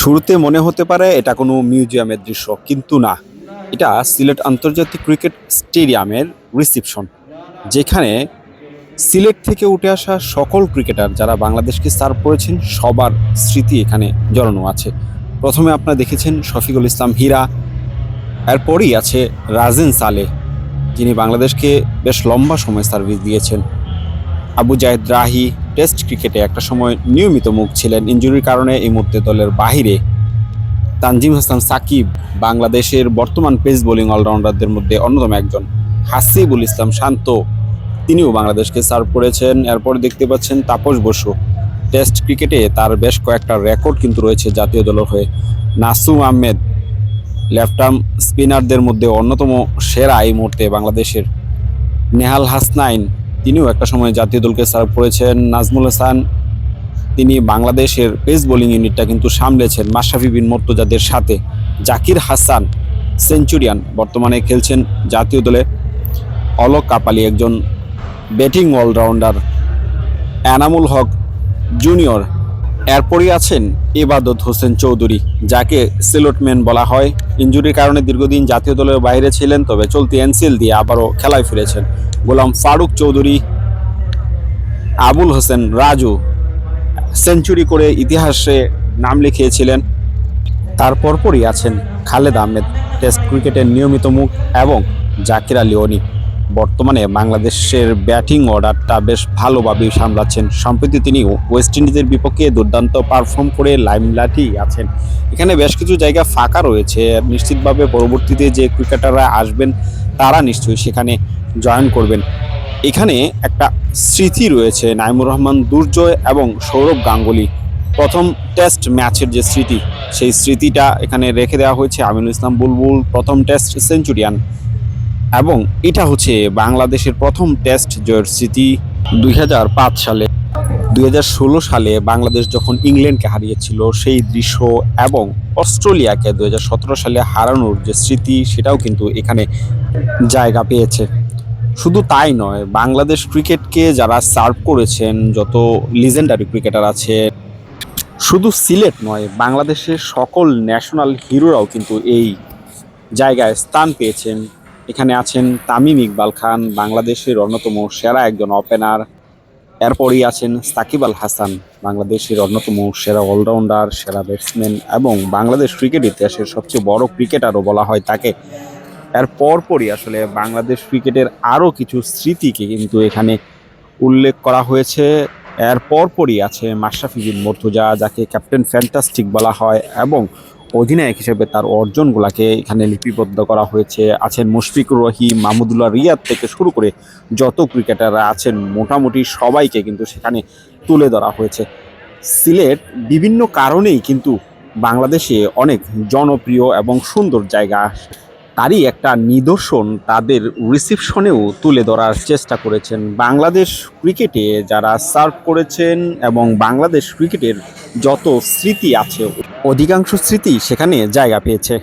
শুরুতে মনে হতে পারে এটা কোনো মিউজিয়ামের দৃশ্য, কিন্তু না। এটা সিলেট আন্তর্জাতিক ক্রিকেট স্টেডিয়ামের রিসিপশন, যেখানে সিলেট থেকে উঠে আসা সকল ক্রিকেটার যারা বাংলাদেশকে সার্ভ করেছেন, সবার স্মৃতি এখানে জড়ানো আছে। প্রথমে আপনারা দেখেছেন শফিকুল ইসলাম হীরা, এরপরই আছে রাজেন সালে, যিনি বাংলাদেশকে বেশ লম্বা সময় সার্ভিস দিয়েছেন। আবু জাহেদ রাহি টেস্ট ক্রিকেটে একটা সময় নিয়মিত মুখ ছিলেন। ইঞ্জুরির কারণে এই মুহূর্তে দলের বাহিরে তানজিম হাসান, সাকিব, বাংলাদেশের বর্তমান পেস বোলিং অলরাউন্ডারদের মধ্যে অন্যতম একজন হাসিবুল ইসলাম শান্ত। তিনিও বাংলাদেশকে সার্ভ করেছেন। এরপর দেখতে পাচ্ছেন তাপস বসু। টেস্ট ক্রিকেটে তার বেশ কয়েকটা রেকর্ড কিন্তু রয়েছে জাতীয় দলের হয়ে। নাসুম আহমেদ লেফট আর্ম স্পিনারদের মধ্যে অন্যতম সেরা এই মুহূর্তে বাংলাদেশের নেহাল হাসনাইন তিনিও একটা সময় জাতীয় দলকে সার্ভ করেছেন। নাজমুল হাসান, তিনি বাংলাদেশের পেস বোলিং ইউনিটটা কিন্তু সামলেছেন মাশরাফি বিন মর্তজাদের সাথে। জাকির হাসান সেঞ্চুরিয়ান বর্তমানে খেলছেন জাতীয় দলে। অলক কাপালি একজন batting allrounder Enamul Haque junior এরপরই আছেন ইবাদত হোসেন চৌধুরী, যাকে সিলোটম্যান বলা হয়। ইঞ্জুরির কারণে দীর্ঘদিন জাতীয় দলের বাইরে ছিলেন, তবে চলতি এনসিএল দিয়ে আবারও খেলায় ফিরেছেন। গোলাম ফারুক চৌধুরী, আবুল হোসেন রাজু সেঞ্চুরি করে ইতিহাসে নাম লিখিয়েছিলেন। তারপর পরই আছেন খালেদ আহমেদ, টেস্ট ক্রিকেটের নিয়মিত মুখ এবং জাকির আলী অনি বর্তমানে বাংলাদেশের ব্যাটিং অর্ডারটা বেশ ভালোভাবেই সামলাচ্ছেন। সম্প্রতি তিনি ওয়েস্ট ইন্ডিজের বিপক্ষে দুর্দান্ত পারফর্ম করে লাইমলাইটেই আছেন। এখানে বেশ কিছু জায়গা ফাঁকা রয়েছে। নিশ্চিতভাবে পরবর্তীতে যে ক্রিকেটাররা আসবেন, তারা নিশ্চয়ই সেখানে জয়েন করবেন। এখানে একটা স্মৃতি রয়েছে, নাইমুর রহমান দুর্জয় এবং সৌরভ গাঙ্গুলি। প্রথম টেস্ট ম্যাচের যে স্মৃতি, সেই স্মৃতিটা এখানে রেখে দেওয়া হয়েছে আমিনুল ইসলাম বুলবুল, প্রথম টেস্ট সেঞ্চুরিয়ান। এবং এটা হচ্ছে বাংলাদেশের প্রথম টেস্ট জয়ের স্মৃতি দুই হাজার পাঁচ সালে। দুই হাজার ষোলো সালে বাংলাদেশ যখন ইংল্যান্ডকে হারিয়েছিল, সেই দৃশ্য এবং অস্ট্রেলিয়াকে দুই হাজার সতেরো সালে হারানোর যে স্মৃতি, সেটাও কিন্তু এখানে জায়গা পেয়েছে। শুধু তাই নয়, বাংলাদেশ ক্রিকেটকে যারা সার্ভ করেছেন, যত লিজেন্ডারি ক্রিকেটার আছে, শুধু সিলেট নয়, বাংলাদেশের সকল ন্যাশনাল হিরোরাও কিন্তু এই জায়গায় স্থান পেয়েছেন। এখানে আছেন তামিম ইকবাল খান, বাংলাদেশের অন্যতম সেরা একজন ওপেনার এরপরই আছেন সাকিব আল হাসান, বাংলাদেশের অন্যতম সেরা অলরাউন্ডার সেরা ব্যাটসম্যান এবং বাংলাদেশ ক্রিকেট ইতিহাসের সবচেয়ে বড় ক্রিকেটারও বলা হয় তাকে। এর পরপরই আসলে বাংলাদেশ ক্রিকেটের আরও কিছু স্মৃতিকে কিন্তু এখানে উল্লেখ করা হয়েছে। এর পরপরই আছে মাশরাফি বিন মর্তুজা, যাকে ক্যাপ্টেন ফ্যান্টাস্টিক বলা হয় এবং অধিনায়ক হিসেবে তার অর্জনগুলোকে এখানে লিপিবদ্ধ করা হয়েছে। আছেন মুশফিকুর রহিম, মাহমুদুল্লাহ রিয়াদ থেকে শুরু করে যত ক্রিকেটাররা আছেন, মোটামুটি সবাইকে কিন্তু সেখানে তুলে ধরা হয়েছে। সিলেট বিভিন্ন কারণেই কিন্তু বাংলাদেশে অনেক জনপ্রিয় এবং সুন্দর জায়গা। তারই একটা নিদর্শন তাদের রিসিপশনেও তুলে ধরার চেষ্টা করেছেন। বাংলাদেশ ক্রিকেটে যারা সার্ভ করেছেন এবং বাংলাদেশ ক্রিকেটের যত স্মৃতি আছে অধিকাংশ স্মৃতি সেখানে জায়গা পেয়েছে।